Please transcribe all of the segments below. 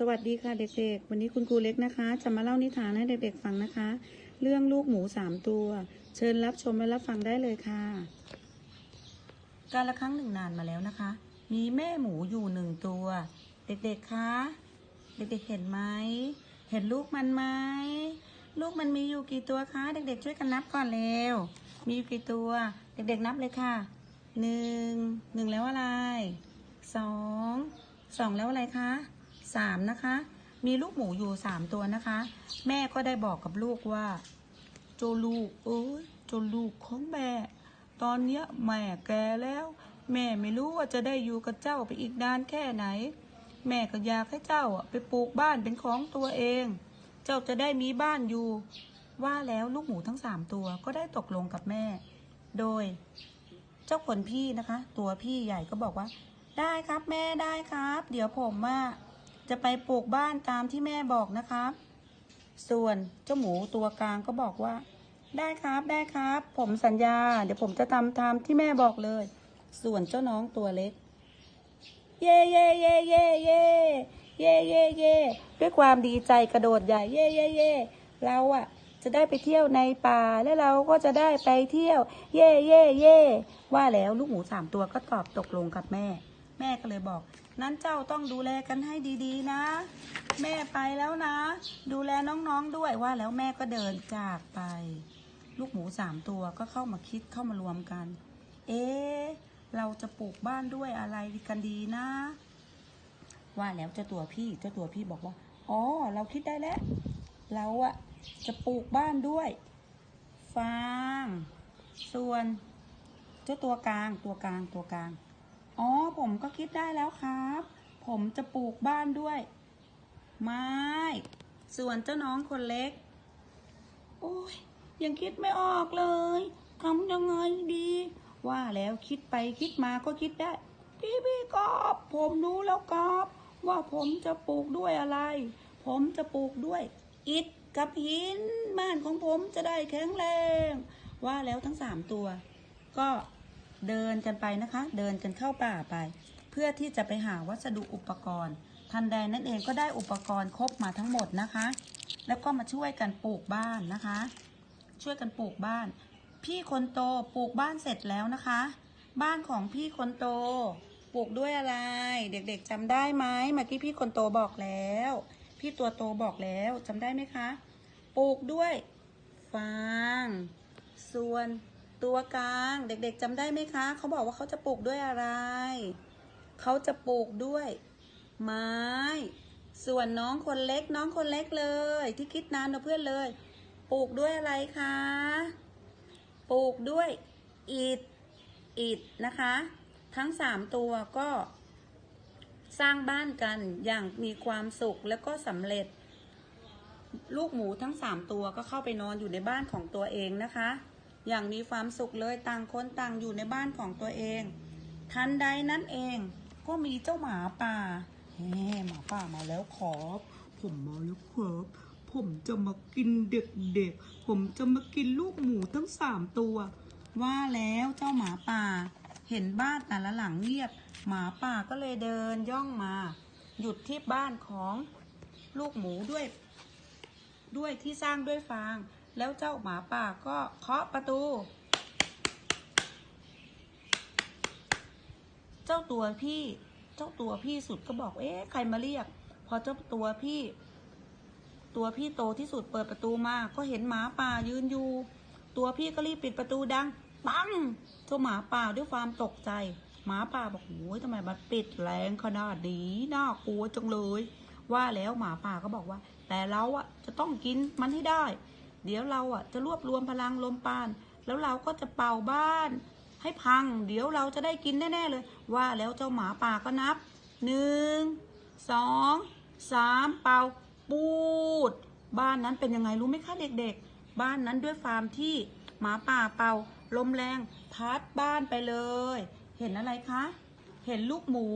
สวัสดีค่ะเด็กๆ วันนี้คุณครูเล็กนะคะ จะมาเล่านิทานให้เด็กๆฟังนะคะ เรื่องลูกหมูสามตัว เชิญรับชมและรับฟังได้เลยค่ะ การละครั้งหนึ่งนานมาแล้วนะคะ มีแม่หมูอยู่หนึ่งตัว เด็กๆคะเด็กๆเห็นไหมเห็นลูกมันไหมลูกมันมีอยู่กี่ตัวคะ เด็กๆ ช่วยกันนับก่อนเร็วมีอยู่กี่ตัว เด็กๆนับเลยค่ะหนึ่งหนึ่งแล้วอะไรสองสองแล้วอะไรคะ สามนะคะ มีลูกหมูอยู่สามตัวนะคะ แม่ก็ได้บอกกับลูกว่า โจลูกเอ้ยโจลูกของแม่ ตอนเนี้ยแม่แก่แล้ว แม่ไม่รู้ว่าจะได้อยู่กับเจ้าไปอีกนานแค่ไหน แม่ก็อยากให้เจ้าอะไปปลูกบ้านเป็นของตัวเอง เจ้าจะได้มีบ้านอยู่ ว่าแล้วลูกหมูทั้งสามตัวก็ได้ตกลงกับแม่ โดย เจ้าคนพี่นะคะ ตัวพี่ใหญ่ก็บอกว่าได้ครับแม่ได้ครับ เดี๋ยวผมว่า จะไปปลูกบ้านตามที่แม่บอกนะครับ ส่วนเจ้าหมูตัวกลางก็บอกว่า ได้ครับได้ครับ ผมสัญญา เดี๋ยวผมจะทำตามที่แม่บอกเลย ส่วนเจ้าน้องตัวเล็ก เย่เย่เย่เย่เย่เย่เย่เย่ด้วยความดีใจกระโดดใหญ่เย่เย่เย่เราอะจะได้ไปเที่ยวในป่าและเราก็จะได้ไปเที่ยว เย่เย่เย่ว่าแล้วลูกหมูสามตัวก็ตอบตกลงกับแม่ แม่ก็เลยบอก นั้นเจ้าต้องดูแลกันให้ดีๆนะ แม่ไปแล้วนะ ดูแลน้องๆด้วยว่าแล้วแม่ก็เดินจากไป ลูกหมูสามตัวก็เข้ามาคิดเข้ามารวมกัน เอ๊เราจะปลูกบ้านด้วยอะไรกันดีนะ ว่าแล้วเจ้าตัวพี่เจ้าตัวพี่บอกว่าอ๋อเราคิดได้แล้ว เราอะจะปลูกบ้านด้วยฟาง ส่วนเจ้าตัวกลางตัวกลางตัวกลาง อ๋อ ผมก็คิดได้แล้วครับ ผมจะปลูกบ้านด้วย ไม้ ส่วนเจ้าน้องคนเล็ก โอ้ย ยังคิดไม่ออกเลยทำยังไงดี ว่าแล้วคิดไปคิดมาก็คิดได้ พี่พี่กอบผมรู้แล้วกอบ ว่าผมจะปลูกด้วยอะไร ผมจะปลูกด้วย อิฐกับหิน บ้านของผมจะได้แข็งแรง ว่าแล้วทั้งสามตัว ก็ เดินกันไปนะคะ เดินกันเข้าป่าไป เพื่อที่จะไปหาวัสดุอุปกรณ์ ทันใดนั่นเองก็ได้อุปกรณ์ครบมาทั้งหมดนะคะ แล้วก็มาช่วยกันปลูกบ้านนะคะ ช่วยกันปลูกบ้าน พี่คนโตปลูกบ้านเสร็จแล้วนะคะ บ้านของพี่คนโต ปลูกด้วยอะไร เด็กๆจำได้ไหมเมื่อกี้พี่คนโตบอกแล้ว พี่ตัวโตบอกแล้วจำได้ไหมคะ ปลูกด้วยฟางส่วน ตัวกลางเด็กๆจำได้ไหมคะ เขาบอกว่าเขาจะปลูกด้วยอะไร เขาจะปลูกด้วย ไม้ ส่วนน้องคนเล็กน้องคนเล็กเลย ที่คิดนานกว่าเพื่อนเลย ปลูกด้วยอะไรคะ ปลูกด้วยอิฐอิฐนะคะ ทั้งสามตัวก็สร้างบ้านกันอย่างมีความสุขแล้วก็สำเร็จ ลูกหมูทั้งสามตัวก็เข้าไปนอนอยู่ในบ้านของตัวเองนะคะ อย่างมีความสุขเลยต่างคนต่างอยู่ในบ้านของตัวเอง ทันใดนั้นเองก็มีเจ้าหมาป่าเฮ้หมาป่ามาแล้วขอบผมมาแล้วครับผมจะมากินเด็กๆ ผมจะมากินลูกหมูทั้งสามตัว ว่าแล้วเจ้าหมาป่า เห็นบ้านแต่ละหลังเงียบ หมาป่าก็เลยเดินย่องมา หยุดที่บ้านของลูกหมูด้วย ด้วยที่สร้างด้วยฟาง แล้วเจ้าหมาป่าก็เคาะประตู เจ้าตัวพี่ เจ้าตัวพี่สุดก็บอก เอ๊ะ ใครมาเรียก พอเจ้าตัวพี่ ตัวพี่โตที่สุดเปิดประตูมา ก็เห็นหมาป่ายืนอยู่ ตัวพี่ก็รีบปิดประตูดัง ปัง เจ้าหมาป่าด้วยความตกใจ หมาป่าบอกโอ้ยทำไมมันปิดแรงขนาดนี้น่ากลัวจังเลย ว่าแล้วหมาป่าก็บอกว่า แต่เราอะจะต้องกินมันให้ได้ เดี๋ยวเราอะจะรวบรวมพลังลมปาน แล้วเราก็จะเป่าบ้าน ให้พัง เดี๋ยวเราจะได้กินแน่ๆเลย ว่าแล้วเจ้าหมาป่าก็นับหนึ่งสองสามเป่าปูด บ้านนั้นเป็นยังไงรู้ไหมคะเด็กๆ บ้านนั้นด้วยฟาร์มที่หมาป่าเป่าลมแรงพัดบ้านไปเลย เห็นอะไรคะ เห็นลูกหมู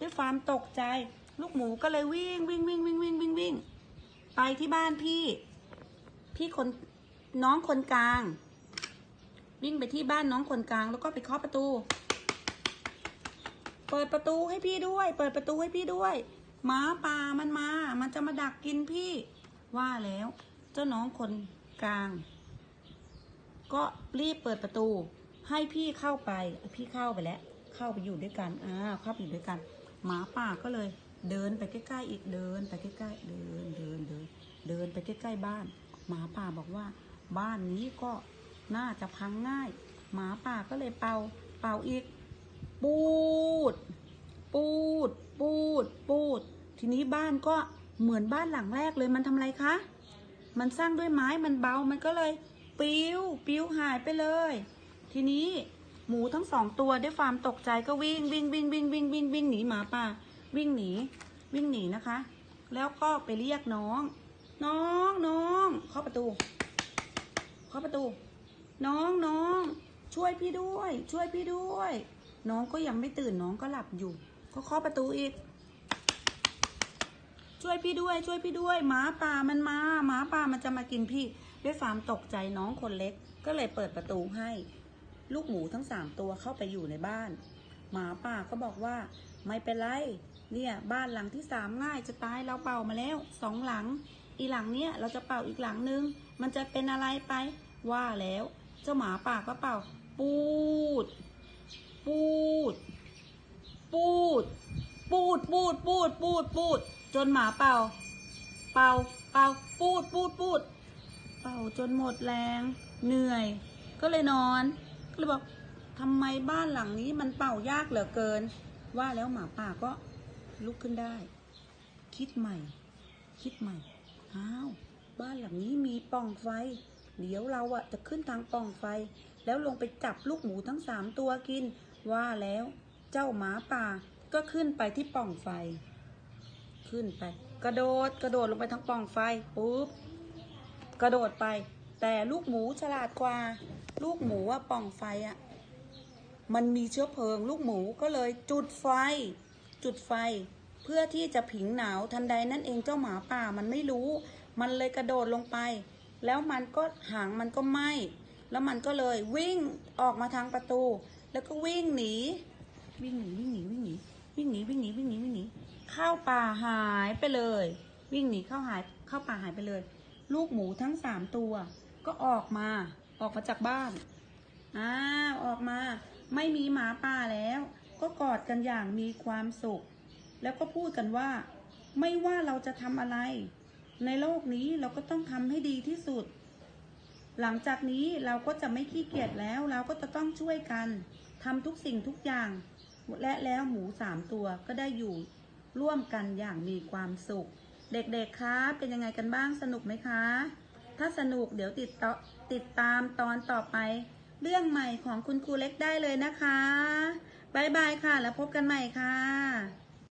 ด้วยความตกใจ ลูกหมูก็เลยวิ่งวิ่งวิ่งวิ่งวิ่งวิ่งวิ่งไปที่บ้านพี่ พี่คนน้องคนกลาง วิ่งไปที่บ้านน้องคนกลาง แล้วก็ไปเคาะประตู เปิดประตูให้พี่ด้วย เปิดประตูให้พี่ด้วยหมาป่ามันมา มันจะมาดักกินพี่ว่าแล้ว เจ้าน้องคนกลาง ก็รีบเปิดประตู ให้พี่เข้าไปพี่เข้าไปแล้ว เข้าไปอยู่ด้วยกันอ่าเข้าไปอยู่ด้วยกันหมาป่าก็เลย เดินไปใกล้ๆอีกเดิน ไปใกล้ๆเดินเดินเดินเดินไปใกล้ๆบ้าน หมาป่าบอกว่า บ้านนี้ก็น่าจะพังง่าย หมาป่าก็เลยเป่า เป่าอีก ปูด ปูด ปูด ปูด ทีนี้บ้านก็เหมือนบ้านหลังแรกเลยมันทำอะไรคะ มันสร้างด้วยไม้มันเบามันก็เลย ปิ้ว ปิ้วหายไปเลย ทีนี้หมูทั้งสองตัวด้วยความตกใจก็วิ่งวิ่งวิ่งวิ่งวิ่งวิ่งวิ่งหนีหมาป่า วิ่งหนี วิ่งหนีนะคะ แล้วก็ไปเรียกน้อง น้องน้องเคาะประตูเคาะประตู น้องน้อง ช่วยพี่ด้วย ช่วยพี่ด้วย น้องก็ยังไม่ตื่นน้องก็หลับอยู่ ก็เคาะประตูอีก ช่วยพี่ด้วย ช่วยพี่ด้วยหมาป่ามันมาหมาป่ามันจะมากินพี่ ด้วยความตกใจน้องคนเล็ก ก็เลยเปิดประตูให้ ลูกหมูทั้งสามตัวเข้าไปอยู่ในบ้าน หมาป่าก็บอกว่า ไม่เป็นไรเนี่ยบ้านหลังที่สามง่ายจะตายเราเป่ามาแล้วสองหลัง อีหลังเนี้ยเราจะเป่าอีกหลังนึง มันจะเป็นอะไรไป ว่าแล้ว เจ้าหมาป่าก็เป่า ปูด ปูด ปูด ปูด ปูด ปูด ปูด ปูด จนหมาเป่า เป่า เป่า ปูด ปูด ปูด เป่าจนหมดแรง เหนื่อย ก็เลยนอน ก็เลยบอกทำไมบ้านหลังนี้มันเป่ายากเหลือเกิน ว่าแล้วหมาป่าก็ลุกขึ้นได้ คิดใหม่ คิดใหม่ อ้าว บ้านหลังนี้มีป่องไฟ เดี๋ยวเราอะจะขึ้นทางป่องไฟ แล้วลงไปจับลูกหมูทั้งสามตัวกิน ว่าแล้วเจ้าหมาป่าก็ขึ้นไปที่ป่องไฟ ขึ้นไป กระโดดกระโดดลงไปทางป่องไฟปุ๊บกระโดดไป แต่ลูกหมูฉลาดกว่า ลูกหมูว่าป่องไฟอะมันมีเชื้อเพลิง ลูกหมูก็เลยจุดไฟ จุดไฟ เพื่อที่จะผิงหนาวทันใดนั่นเองเจ้าหมาป่ามันไม่รู้ มันเลยกระโดดลงไป แล้วมันก็หางมันก็ไหม้แล้วมันก็เลยวิ่งออกมาทางประตู แล้วก็วิ่งหนี วิ่งหนีวิ่งหนีวิ่งหนีวิ่งหนีวิ่งหนีวิ่งหนีวิ่งหนีเข้าป่าหายไปเลย วิ่งหนีเข้าหายเข้าป่าหายไปเลย ลูกหมูทั้งสามตัว ก็ออกมาออกมาจากบ้านอ้าวออกมา ไม่มีหมาป่าแล้ว ก็กอดกันอย่างมีความสุข แล้วก็พูดกันว่า ไม่ว่าเราจะทำอะไร ในโลกนี้เราก็ต้องทำให้ดีที่สุด หลังจากนี้เราก็จะไม่ขี้เกียจแล้วเราก็จะต้องช่วยกันทำทุกสิ่งทุกอย่าง และแล้วหมูสามตัวก็ได้อยู่ร่วมกันอย่างมีความสุข เด็กๆ คะ เป็นยังไงกันบ้างสนุกไหมคะ ถ้าสนุกเดี๋ยวติดต่อติดตามตอนต่อไป เรื่องใหม่ของคุณครูเล็กได้เลยนะคะบายบายค่ะ แล้วพบกันใหม่ค่ะ